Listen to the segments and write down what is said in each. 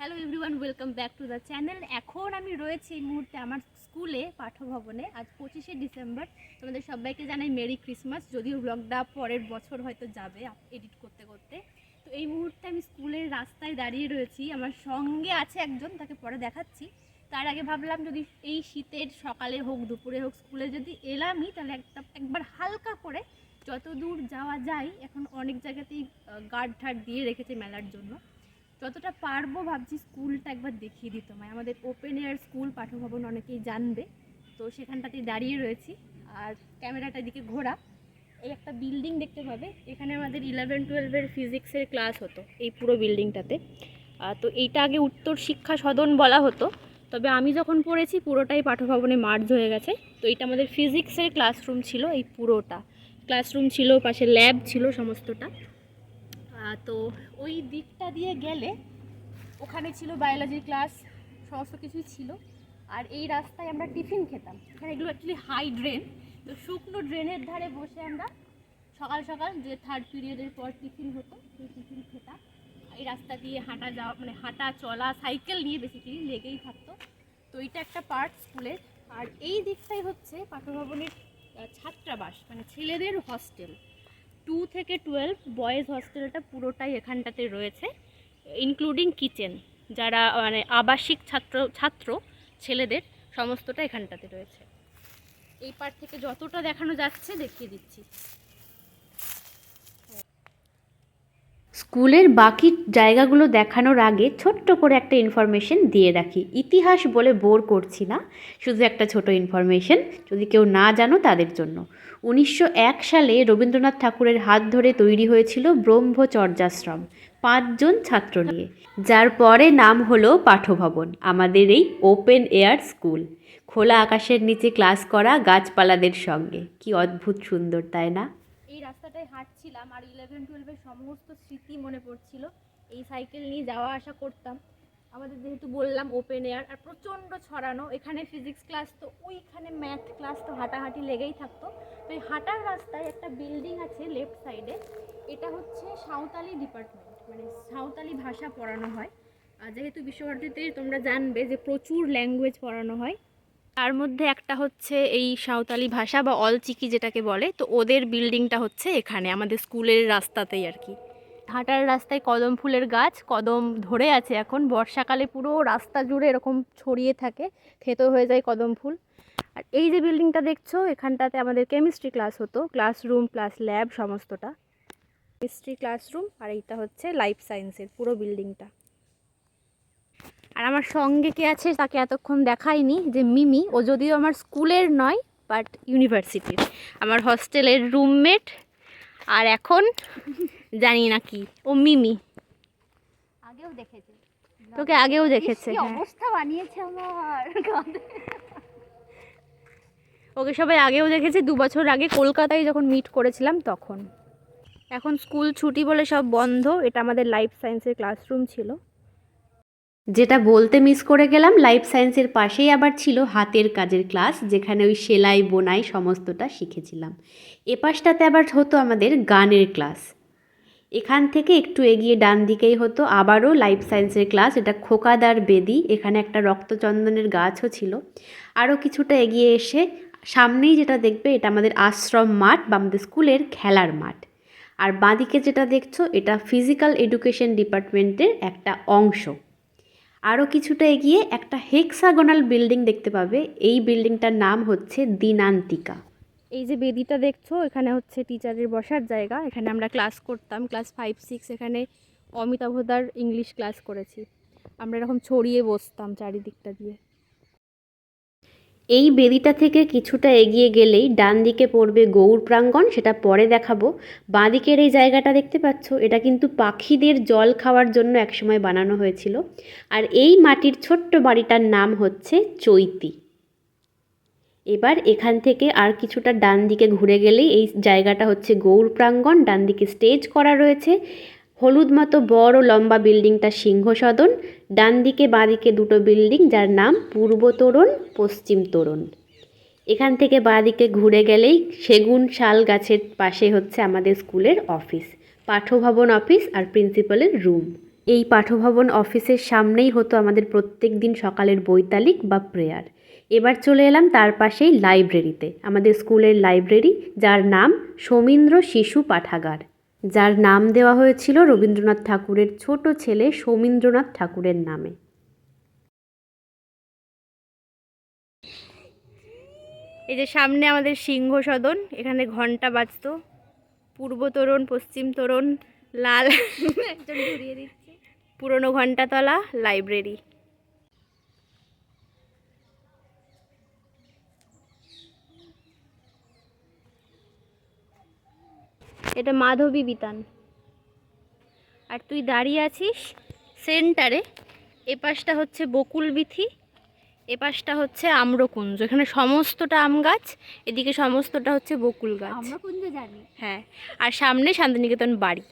Hello everyone welcome back to the channel এখন আমি রয়েছি এই মুহূর্তে আমার স্কুলে, পাঠভবনে, আজ পঁচিশে ডিসেম্বর। তোমাদের সবাইকে জানাই মেরি ক্রিসমাস যদিও ব্লগটা পরের বছর হয়তো যাবে এডিট করতে করতে। তো এই মুহূর্তে আমি স্কুলের রাস্তায় দাঁড়িয়ে রয়েছি। আমার সঙ্গে আছে একজন, তাকে পরে দেখাচ্ছি। তার আগে ভাবলাম যদি এই শীতের সকালে হোক, দুপুরে হোক, স্কুলে যদি এলামই, তাহলে একটা, একবার হালকা করে যত দূর যাওয়া যায়, এখন অনেক জায়গাতেই গার্ড ঠার্ড দিয়ে রেখেছে মেলার জন্য। যতটা পারব ভাবছি স্কুলটা একবার দেখিয়ে দিতে হয় আমাদের ওপেন এয়ার স্কুল, পাঠভবন অনেকেই জানবে। তো সেখানটাতেই দাঁড়িয়ে রয়েছি। আর ক্যামেরাটা দিকে ঘোরা। এই একটা বিল্ডিং দেখতে পাবে। এখানে আমাদের ইলেভেন টুয়েলভের ফিজিক্সের ক্লাস হতো, এই পুরো বিল্ডিংটাতে তো এইটা আগে উত্তর শিক্ষা সদন বলা হতো। তবে আমি যখন পড়েছি, পুরোটাই পাঠভবনে মার্জ হয়ে গেছে। তো এটা আমাদের ফিজিক্সের ক্লাসরুম ছিল, এই পুরোটা। ক্লাসরুম ছিল, পাশে ল্যাব ছিল সমস্তটা। তো ওই দিকটা দিয়ে গেলে ওখানে ছিল বায়োলজির ক্লাস সমস্ত কিছুই ছিল। আর এই রাস্তায় আমরা টিফিন খেতাম। এখানে এগুলো অ্যাকচুয়ালি হাই ড্রেন তো শুকনো ড্রেনের ধারে বসে আমরা সকাল সকাল যে থার্ড পিরিয়ডের পর টিফিন হতো, সেই টিফিন খেতাম। এই রাস্তা দিয়ে হাঁটা যাওয়া মানে হাঁটা, চলা সাইকেল নিয়ে বেসিক্যালি লেগেই থাকতো। তো এটা একটা পার্ট স্কুলের আর এই দিকটাই হচ্ছে পাঠভবনের ছাত্রাবাস মানে ছেলেদের হস্টেল টু থেকে টুয়েলভ বয়েজ হস্টেলটা পুরোটাই এখানটাতে রয়েছে ইনক্লুডিং কিচেন যারা মানে আবাসিক ছাত্র ছাত্র ছেলেদের সমস্তটা এখানটাতে রয়েছে। এই পার থেকে যতটা দেখানো যাচ্ছে দেখিয়ে দিচ্ছি। স্কুলের বাকি জায়গাগুলো দেখানোর আগে ছোট্ট করে একটা ইনফরমেশন দিয়ে রাখি। ইতিহাস বলে বোর করছি না, শুধু একটা ছোট ইনফরমেশন যদি কেউ না জানো তাদের জন্য। উনিশশো এক সালে রবীন্দ্রনাথ ঠাকুরের হাত ধরে তৈরি হয়েছিল ব্রহ্মচর্যাশ্রম, পাঁচজন ছাত্র নিয়ে, যার পরে নাম হলো পাঠভবন, আমাদের এই ওপেন এয়ার স্কুল খোলা আকাশের নিচে ক্লাস করা গাছপালাদের সঙ্গে। কি অদ্ভুত সুন্দর, তাই না? এই রাস্তাটায় হাঁটছিলাম আর ইলেভেন টুয়েলভের সমস্ত স্মৃতি মনে পড়ছিল। এই সাইকেল নিয়ে যাওয়া আসা করতাম। আমাদের যেহেতু বললাম ওপেন এয়ার আর প্রচণ্ড ছড়ানো, এখানে ফিজিক্স ক্লাস তো ওইখানে ম্যাথ ক্লাস তো হাঁটাহাঁটি লেগেই থাকতো। তো এই হাঁটার রাস্তায় একটা বিল্ডিং আছে লেফট সাইডে এটা হচ্ছে সাঁওতালি ডিপার্টমেন্ট মানে সাঁওতালি ভাষা পড়ানো হয়। আর যেহেতু বিশ্বভারতীতে তোমরা জানবে যে প্রচুর ল্যাঙ্গুয়েজ পড়ানো হয় তার মধ্যে একটা হচ্ছে এই সাঁওতালি ভাষা বা অলচিকি যেটাকে বলে, তো ওদের বিল্ডিংটা হচ্ছে এখানে, আমাদের স্কুলের রাস্তাতেই আর কি। হাঁটার রাস্তায় কদম ফুলের গাছ, কদম ধরে আছে এখন, বর্ষাকালে পুরো রাস্তা জুড়ে এরকম ছড়িয়ে থাকে, থেতো হয়ে যায় কদম ফুল। আর এই যে বিল্ডিংটা দেখছ, এখানটাতে আমাদের কেমিস্ট্রি ক্লাস হতো, ক্লাসরুম প্লাস ল্যাব সমস্তটা। কেমিস্ট্রি ক্লাসরুম, আর এইটা হচ্ছে লাইফ সায়েন্সের পুরো বিল্ডিংটা। আর আমার সঙ্গে কে আছে তাকে এতক্ষণ দেখাইনি যে মিমি। ও যদিও আমার স্কুলের নয় বাট ইউনিভার্সিটির আমার হস্টেলের রুমমেট। আর এখন জানি না কি। ও মিমি। আগেও দেখেছে। তোকে আগেও দেখেছে হ্যাঁ। অবস্থা বানিয়েছে আমার। ওকে সবাই আগেও দেখেছে দু বছর আগে কলকাতায় যখন মিট করেছিলাম তখন। এখন স্কুল ছুটি বলে সব বন্ধ এটা আমাদের লাইফ সায়েন্সের ক্লাসরুম ছিল। যেটা বলতে মিস করে গেলাম লাইফ সায়েন্সের পাশেই আবার ছিল হাতের কাজের ক্লাস যেখানে ওই সেলাই, বোনাই সমস্তটা শিখেছিলাম। এপাশটাতে আবার হতো আমাদের গানের ক্লাস এখান থেকে একটু এগিয়ে ডান দিকেই হতো, আবারও লাইফ সায়েন্সের ক্লাস এটা খোকাদার বেদি, এখানে একটা রক্তচন্দনের গাছও ছিল। আরও কিছুটা এগিয়ে এসে সামনেই যেটা দেখবে, এটা আমাদের আশ্রম মাঠ বা আমাদের স্কুলের খেলার মাঠ। আর বাঁদিকে যেটা দেখছ, এটা ফিজিক্যাল এডুকেশন ডিপার্টমেন্টের একটা অংশ। আরও কিছুটা এগিয়ে একটা হেক্সাগোনাল বিল্ডিং দেখতে পাবে। এই বিল্ডিংটার নাম হচ্ছে দিনান্তিকা। এই যে বেদিটা দেখছ, এখানে হচ্ছে টিচারের বসার জায়গা। এখানে আমরা ক্লাস করতাম ক্লাস ফাইভ সিক্স এখানে অমিতাভদার ইংলিশ ক্লাস করেছি। আমরা এরকম ছড়িয়ে বসতাম চারিদিকটা দিয়ে। এই বেদিটা থেকে কিছুটা এগিয়ে গেলেই ডান দিকে পড়বে গৌর প্রাঙ্গণ, সেটা পরে দেখাবো। বাঁ দিকের এই জায়গাটা দেখতে পাচ্ছ, এটা কিন্তু পাখিদের জল খাওয়ার জন্য একসময় বানানো হয়েছিল। আর এই মাটির ছোট্ট বাড়িটার নাম হচ্ছে চৈতি। এবার এখান থেকে আর কিছুটা ডান দিকে ঘুরে গেলেই এই জায়গাটা হচ্ছে গৌর প্রাঙ্গণ, ডান দিকে স্টেজ করা রয়েছে। হলুদ মতো বড় লম্বা বিল্ডিংটা সিংহ সদন ডান দিকে বাঁ দিকে দুটো বিল্ডিং যার নাম পূর্ব তোরণ, পশ্চিম তোরণ। এখান থেকে বাঁদিকে ঘুরে গেলেই সেগুন শাল গাছের পাশে হচ্ছে আমাদের স্কুলের অফিস, পাঠভবন অফিস আর প্রিন্সিপালের রুম। এই পাঠভবন অফিসের সামনেই হতো আমাদের প্রত্যেক দিন সকালের বৈতালিক বা প্রেয়ার। এবার চলে এলাম তার পাশেই লাইব্রেরিতে আমাদের স্কুলের লাইব্রেরি যার নাম সমীন্দ্র শিশু পাঠাগার। যার নাম দেওয়া হয়েছিল রবীন্দ্রনাথ ঠাকুরের ছোট ছেলে সমীন্দ্রনাথ ঠাকুরের নামে। এই যে সামনে আমাদের সিংহ সদন এখানে ঘণ্টা বাজতো। পূর্ব তোরণ পশ্চিম তোরণ লাল পুরনো ঘন্টাতলা লাইব্রেরি। এটা মাধবী বিতান। আর তুই দাঁড়িয়ে আছিস সেন্টারে এ পাশটা হচ্ছে বকুল বিথি এ পাশটা হচ্ছে আম্রকুঞ্জ। এখানে সমস্তটা আম গাছ এদিকে সমস্তটা হচ্ছে বকুল গাছ। আমরা কুঞ্জ জানি। হ্যাঁ আর সামনে শান্তিনিকেতন বাড়ি।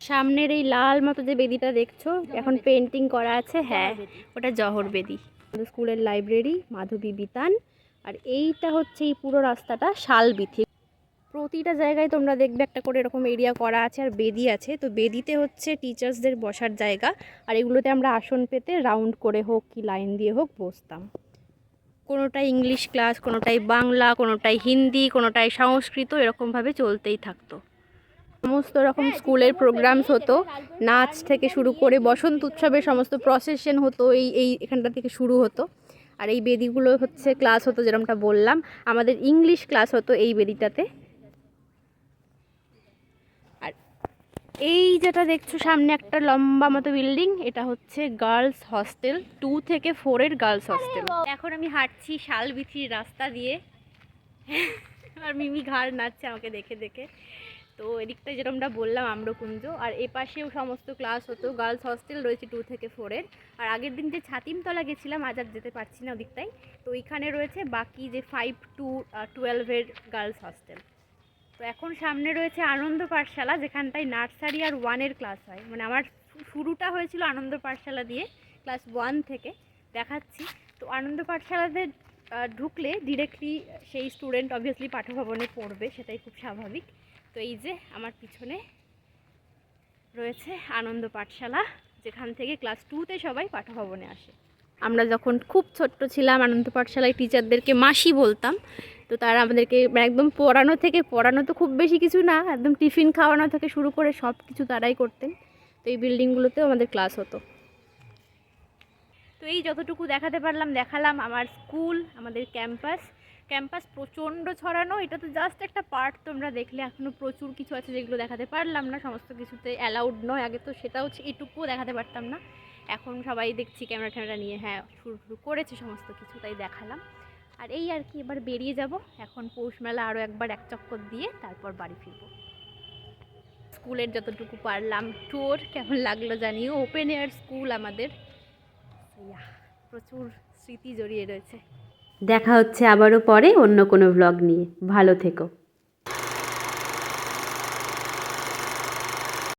সামনের এই লাল মতো যে বেদিটা দেখছ এখন পেন্টিং করা আছে হ্যাঁ ওটা জহর বেদি। স্কুলের লাইব্রেরি মাধবী বিতান। আর এইটা হচ্ছে এই পুরো রাস্তাটা শালবিথি। প্রতিটা জায়গায় তোমরা দেখবে একটা করে এরকম এরিয়া করা আছে আর বেদি আছে। তো বেদিতে হচ্ছে টিচার্সদের বসার জায়গা। আর এগুলোতে আমরা আসন পেতে রাউন্ড করে হোক কি লাইন দিয়ে হোক বসতাম। কোনোটাই ইংলিশ ক্লাস কোনোটাই বাংলা, কোনোটাই হিন্দি, কোনোটাই সংস্কৃত এরকমভাবে চলতেই থাকতো। সমস্ত রকম স্কুলের প্রোগ্রামস হতো। নাচ থেকে শুরু করে বসন্ত উৎসবের সমস্ত প্রসেশন হতো। এই এই এখানটা থেকে শুরু হতো। আর এই বেদিগুলো হচ্ছে ক্লাস হতো যেরকমটা বললাম। আমাদের ইংলিশ ক্লাস হতো এই বেদিটাতে। আর এই যেটা দেখছ, সামনে একটা লম্বা মতো বিল্ডিং, এটা হচ্ছে গার্লস হস্টেল টু থেকে ফোরের গার্লস হস্টেল এখন আমি হাঁটছি শালবিথির রাস্তা দিয়ে। আর মিমি ঘাড় নাচছে আমাকে দেখে দেখে। তো এদিকটা যেরকমটা বললাম আম্রকুঞ্জ, আর এ পাশেও সমস্ত ক্লাস হতো। গার্লস হস্টেল রয়েছে টু থেকে ফোরের আর আগের দিন যে ছাতিমতলা গেছিলাম, আজ আর যেতে পারছি না ওদিকটাই তো ওইখানে রয়েছে বাকি যে ফাইভ টু টুয়েলভের গার্লস হস্টেল তো এখন সামনে রয়েছে আনন্দ পাঠশালা, যেখানটায় নার্সারি আর ওয়ানের ক্লাস হয়। মানে আমার শুরুটা হয়েছিল আনন্দ পাঠশালা দিয়ে ক্লাস ওয়ান থেকে। দেখাচ্ছি। তো আনন্দ পাঠশালাতে ঢুকলে ডিরেক্টলি সেই স্টুডেন্ট অবভিয়াসলি পাঠভবনে পড়বে, সেটাই খুব স্বাভাবিক। তো এই যে আমার পিছনে রয়েছে আনন্দ পাঠশালা, যেখান থেকে ক্লাস টুতে সবাই পাঠভবনে আসে। আমরা যখন খুব ছোট্ট ছিলাম, আনন্দ পাঠশালায় টিচারদেরকে মাসি বলতাম, তো তারা আমাদেরকে একদম পড়ানো থেকে, পড়ানো তো খুব বেশি কিছু না, একদম টিফিন খাওয়ানো থেকে শুরু করে সব কিছু তারাই করতেন। তো এই বিল্ডিংগুলোতেও আমাদের ক্লাস হতো। তো এই যতটুকু দেখাতে পারলাম, দেখালাম আমার স্কুল আমাদের ক্যাম্পাস ক্যাম্পাস প্রচণ্ড ছড়ানো, এটা তো জাস্ট একটা পার্ট তোমরা দেখলে এখনও প্রচুর কিছু আছে যেগুলো দেখাতে পারলাম না, সমস্ত কিছুতে অ্যালাউড নয়, আগে তো সেটাও হচ্ছে এটুকুও দেখাতে পারতাম না। এখন সবাই দেখছি ক্যামেরা ট্যামেরা নিয়ে হ্যাঁ শুরু শুরু করেছে সমস্ত কিছু, তাই দেখালাম। আর এই আর কি, এবার বেরিয়ে যাব, এখন পৌষ মেলা আরও একবার এক চক্কর দিয়ে তারপর বাড়ি ফিরবো। স্কুলের যতটুকু পারলাম ট্যুর কেমন লাগল জানিও? ওপেন এয়ার স্কুল আমাদের। প্রচুর স্মৃতি জড়িয়ে রয়েছে। দেখা হচ্ছে আবারও পরে অন্য কোনো ভ্লগ নিয়ে। ভালো থেকো।